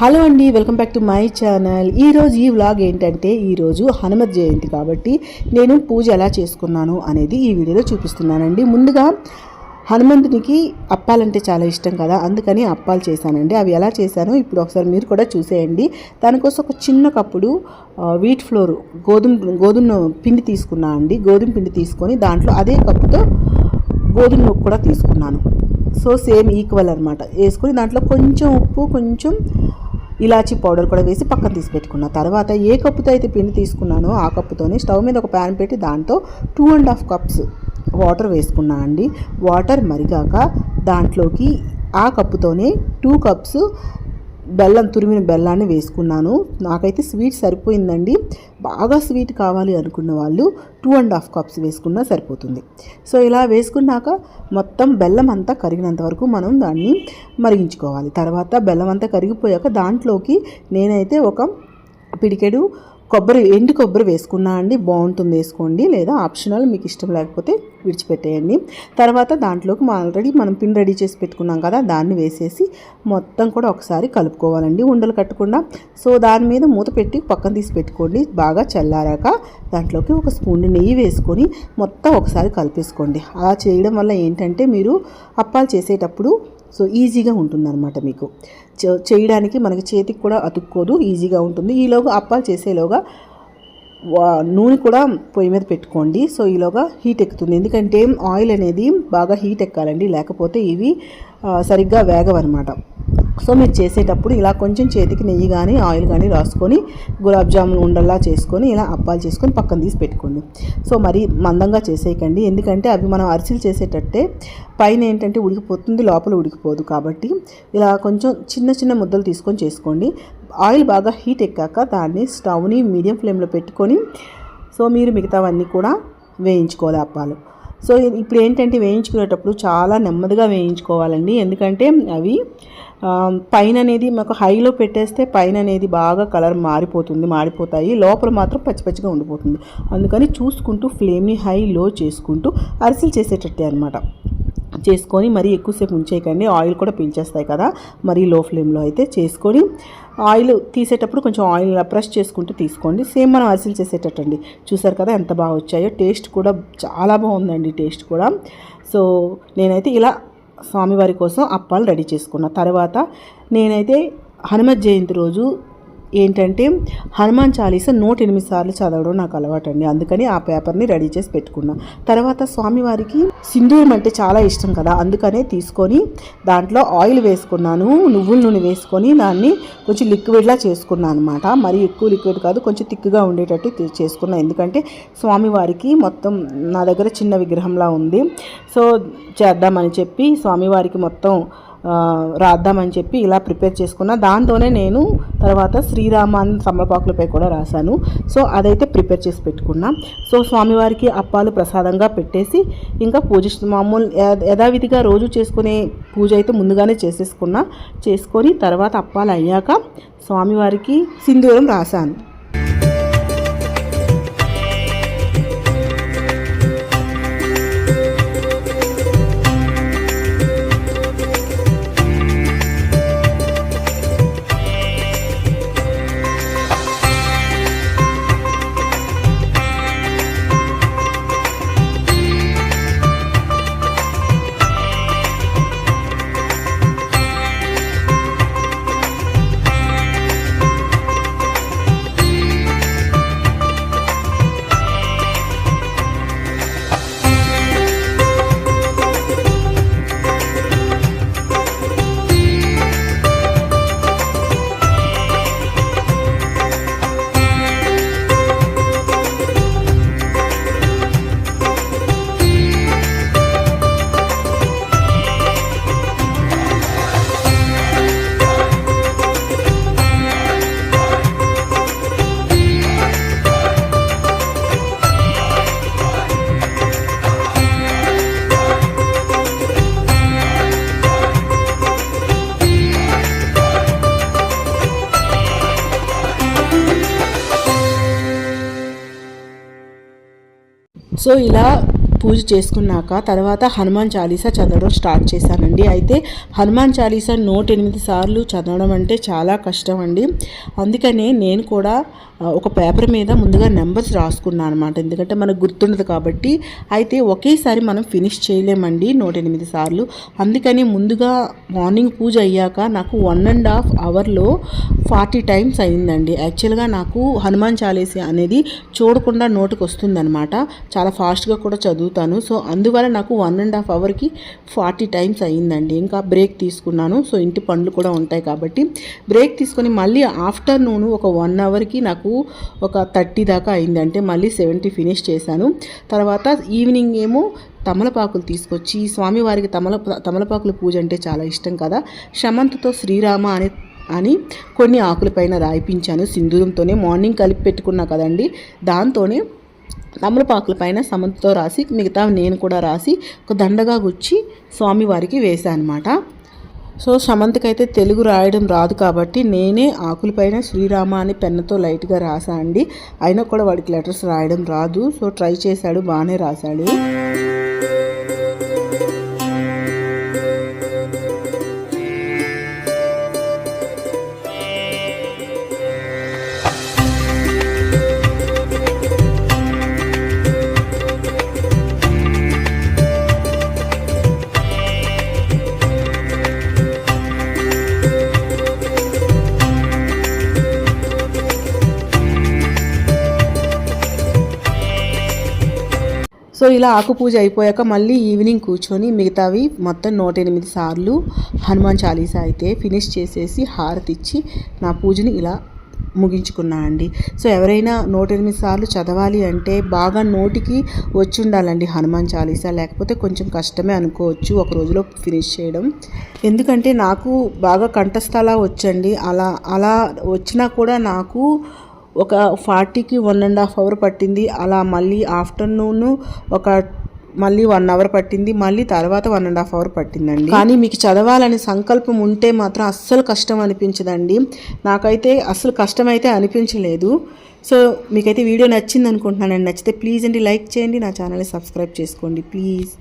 Hello అండి welcome back to my channel. ఈరోజు ఈ వ్లాగ్ ఏంటంటే ఈరోజు హనుమత్ జయంతి కాబట్టి నేను పూజ ఎలా చేసుకున్నాను అనేది ఈ వీడియోలో చూపిస్తున్నానండి. ముందుగా హనుమంతునికి అప్పాలంటే చాలా ఇష్టం కదా అందుకని అప్పాలు చేశానండి. అవి ఎలా చేశానో ఇప్పుడు ఒకసారి మీరు కూడా చూసేయండి. దానికోసం ఒక చిన్న కప్పుడు వీట్ ఫ్లోర్ గోధుమ గోధుమ పిండి తీసుకున్నా అండి. గోధుమ పిండి తీసుకొని దాంట్లో అదే కప్పుతో గోధుమ నూక కూడా తీసుకున్నాను. సో సేమ్ ఈక్వల్ అనమాట వేసుకొని దాంట్లో కొంచెం ఉప్పు కొంచెం ఇలాచీ పౌడర్ కూడా వేసి పక్కన తీసి పెట్టుకున్న. తర్వాత ఏ కప్పుతో అయితే పిండి తీసుకున్నానో ఆ కప్పుతోనే స్టవ్ మీద ఒక ప్యాన్ పెట్టి దాంతో two and half cups water వేసుకున్నా అండి. వాటర్ మరిగాక దాంట్లోకి ఆ కప్పుతోనే టూ కప్స్ బెల్లం తురిమిన బెల్లాన్ని వేసుకున్నాను. నాకైతే స్వీట్ సరిపోయిందండి. బాగా స్వీట్ కావాలి అనుకున్న వాళ్ళు టూ అండ్ హాఫ్ కప్స్ వేసుకున్నా సరిపోతుంది. సో ఇలా వేసుకున్నాక మొత్తం బెల్లం అంతా కరిగినంత వరకు మనం దాన్ని మరిగించుకోవాలి. తర్వాత బెల్లం అంతా కరిగిపోయాక దాంట్లోకి నేనైతే ఒక పిడికెడు కొబ్బరి ఎండు కొబ్బరి వేసుకున్నా అండి బాగుంటుంది వేసుకోండి. లేదా ఆప్షనల్ మీకు ఇష్టం లేకపోతే విడిచిపెట్టేయండి. తర్వాత దాంట్లోకి ఆల్రెడీ మనం పిన్ రెడీ చేసి పెట్టుకున్నాం కదా దాన్ని వేసేసి మొత్తం కూడా ఒకసారి కలుపుకోవాలండి. ఉండలు కట్టకుండా. సో దాని మీద మూత పెట్టి పక్కన తీసి పెట్టుకోండి. బాగా చల్లారాక దాంట్లోకి ఒక స్పూన్ నెయ్యి వేసుకొని మొత్తం ఒకసారి కలిపేసుకోండి. అలా చేయడం వల్ల ఏంటంటే మీరు అప్పాలు చేసేటప్పుడు సో ఈజీగా ఉంటుందన్నమాట మీకు. చేయడానికి మనకి చేతికి కూడా అతుక్కోదు ఈజీగా ఉంటుంది. ఈలోగా అప్పాలు చేసేలోగా నూనె కూడా పొయ్యి మీద పెట్టుకోండి. సో ఈలోగా హీట్ ఎక్కుతుంది. ఎందుకంటే ఆయిల్ అనేది బాగా హీట్ ఎక్కాలండి. లేకపోతే ఇవి సరిగ్గా వేగవన్నమాట. సో మీరు చేసేటప్పుడు ఇలా కొంచెం చేతికి నెయ్యి కానీ ఆయిల్ కానీ రాసుకొని గులాబ్ జామున్ ఉండల్లా చేసుకొని ఇలా అప్పాలు చేసుకొని పక్కన తీసి పెట్టుకోండి. సో మరి మందంగా చేసేయకండి. ఎందుకంటే అవి మనం అరిసెలు చేసేటట్టే పైన ఏంటంటే ఉడికిపోతుంది లోపల ఉడికిపోదు కాబట్టి ఇలా కొంచెం చిన్న చిన్న ముద్దలు తీసుకొని చేసుకోండి. ఆయిల్ బాగా హీట్ ఎక్కాక దాన్ని స్టవ్ని మీడియం ఫ్లేమ్లో పెట్టుకొని సో మీరు మిగతావన్నీ కూడా వేయించుకోవాలి అప్పాలు. సో ఇప్పుడు ఏంటంటే వేయించుకునేటప్పుడు చాలా నెమ్మదిగా వేయించుకోవాలండి. ఎందుకంటే అవి పైన అనేది మాకు హైలో పెట్టేస్తే పైన అనేది బాగా కలర్ మారిపోతుంది మారిపోతాయి లోపల మాత్రం పచ్చి పచ్చిగా ఉండిపోతుంది. అందుకని చూసుకుంటూ ఫ్లేమ్ని హై లో చేసుకుంటూ అరిసెలు చేసేటట్టే అనమాట చేసుకొని మరీ ఎక్కువసేపు ఉంచేయకండి ఆయిల్ కూడా పీల్చేస్తాయి కదా. మరీ లో ఫ్లేమ్లో అయితే చేసుకొని ఆయిల్ తీసేటప్పుడు కొంచెం ఆయిల్ ఇలా ప్రెస్ చేసుకుంటూ తీసుకోండి. సేమ్ మనం అరిసెలు చేసేటట్టండి. చూసారు కదా ఎంత బాగా వచ్చాయో. టేస్ట్ కూడా చాలా బాగుందండి టేస్ట్ కూడా. సో నేనైతే ఇలా స్వామివారి కోసం అప్పాలు రెడీ చేసుకున్న. తర్వాత నేనైతే హనుమత్ జయంతి రోజు ఏంటంటే హనుమాన్ చాలీసా నూట ఎనిమిది సార్లు చదవడం నాకు అలవాటు అండి అందుకని ఆ పేపర్ని రెడీ చేసి పెట్టుకున్నా. తర్వాత స్వామివారికి సింధూరం అంటే చాలా ఇష్టం కదా అందుకనే తీసుకొని దాంట్లో ఆయిల్ వేసుకున్నాను నువ్వుల నూనె వేసుకొని దాన్ని కొంచెం లిక్విడ్లా చేసుకున్నాను అనమాట మరి ఎక్కువ లిక్విడ్ కాదు కొంచెం తిక్కుగా ఉండేటట్టు చేసుకున్నాను చేసుకున్నా. ఎందుకంటే స్వామివారికి మొత్తం నా దగ్గర చిన్న విగ్రహంలా ఉంది. సో చేద్దామని చెప్పి స్వామివారికి మొత్తం రాద్దామని చెప్పి ఇలా ప్రిపేర్ చేసుకున్న. దాంతోనే నేను తర్వాత శ్రీరామాన్ తమలపాకులపై కూడా రాశాను. సో అదైతే ప్రిపేర్ చేసి పెట్టుకున్నా. సో స్వామివారికి అప్పాలు ప్రసాదంగా పెట్టేసి ఇంకా పూజ మామూలు యథావిధిగా రోజు చేసుకునే పూజ అయితే ముందుగానే చేసేసుకున్నా. చేసుకొని తర్వాత అప్పాలు అయ్యాక స్వామివారికి సింధూరం రాశాను. సో ఇలా పూజ చేసుకున్నాక తర్వాత హనుమాన్ చాలీసా చదవడం స్టార్ట్ చేశానండి. అయితే హనుమాన్ చాలీసా నూట ఎనిమిది సార్లు చదవడం అంటే చాలా కష్టం అండి. అందుకనే నేను కూడా ఒక పేపర్ మీద ముందుగా నెంబర్స్ రాసుకున్నాను అనమాట ఎందుకంటే మనకు గుర్తుండదు కాబట్టి. అయితే ఒకేసారి మనం ఫినిష్ చేయలేమండి నూట ఎనిమిది సార్లు. అందుకని ముందుగా మార్నింగ్ పూజ అయ్యాక నాకు వన్ అండ్ హాఫ్ అవర్లో ఫార్టీ టైమ్స్ అయిందండి. యాక్చువల్గా నాకు హనుమాన్ చాలీసా అనేది చూడకుండా నోటికి వస్తుందన్నమాట చాలా ఫాస్ట్గా కూడా చదువు చదువుతాను. సో అందువల్ల నాకు వన్ అండ్ హాఫ్ అవర్కి ఫార్టీ టైమ్స్ అయ్యిందండి. ఇంకా బ్రేక్ తీసుకున్నాను. సో ఇంటి పనులు కూడా ఉంటాయి కాబట్టి బ్రేక్ తీసుకొని మళ్ళీ ఆఫ్టర్నూన్ ఒక వన్ అవర్కి నాకు ఒక థర్టీ దాకా అయింది అంటే మళ్ళీ సెవెంటీ ఫినిష్ చేశాను. తర్వాత ఈవినింగ్ ఏమో తమలపాకులు తీసుకొచ్చి స్వామివారికి తమల తమలపాకులు పూజ అంటే చాలా ఇష్టం కదా. శమంతతో శ్రీరామ అనే అని కొన్ని ఆకులపైన రాయిపించాను. సింధూరంతోనే మార్నింగ్ కలిపి పెట్టుకున్నా కదండి. దాంతోనే తమలపాకుల పైన సమంతతో రాసి మిగతా నేను కూడా రాసి ఒక దండగా గుచ్చి స్వామివారికి వేశాను అనమాట సో సమంతకైతే తెలుగు రాయడం రాదు కాబట్టి నేనే ఆకులపైన శ్రీరామ అని పెన్నుతో లైట్గా రాసా అండి అయినా కూడా వాడికి లెటర్స్ రాయడం రాదు. సో ట్రై చేశాడు బాగానే రాశాడు. సో ఇలా ఆకు పూజ అయిపోయాక మళ్ళీ ఈవినింగ్ కూర్చొని మిగతావి మొత్తం నూట ఎనిమిది సార్లు హనుమాన్ చాలీసా అయితే ఫినిష్ చేసేసి హారతి ఇచ్చి నా పూజని ఇలా ముగించుకున్నా అండి. సో ఎవరైనా నూట ఎనిమిది సార్లు చదవాలి అంటే బాగా నోటికి వచ్చి ఉండాలండి హనుమాన్ చాలీసా. లేకపోతే కొంచెం కష్టమే అనుకోవచ్చు ఒక రోజులో ఫినిష్ చేయడం. ఎందుకంటే నాకు బాగా కంఠస్థలా వచ్చండి. అలా అలా వచ్చినా కూడా నాకు ఒక ఫార్టీకి వన్ అండ్ హాఫ్ అవర్ పట్టింది. అలా మళ్ళీ ఆఫ్టర్నూన్ ఒక మళ్ళీ వన్ అవర్ పట్టింది. మళ్ళీ తర్వాత వన్ అండ్ హాఫ్ అవర్ పట్టిందండి. కానీ మీకు చదవాలని సంకల్పం ఉంటే మాత్రం అస్సలు కష్టం అనిపించదండి. నాకైతే అస్సలు కష్టం అయితే అనిపించలేదు. సో మీకైతే వీడియో నచ్చింది అనుకుంటున్నానండి నచ్చితే ప్లీజ్ అండి లైక్ చేయండి. నా ఛానల్ని సబ్స్క్రైబ్ చేసుకోండి. ప్లీజ్.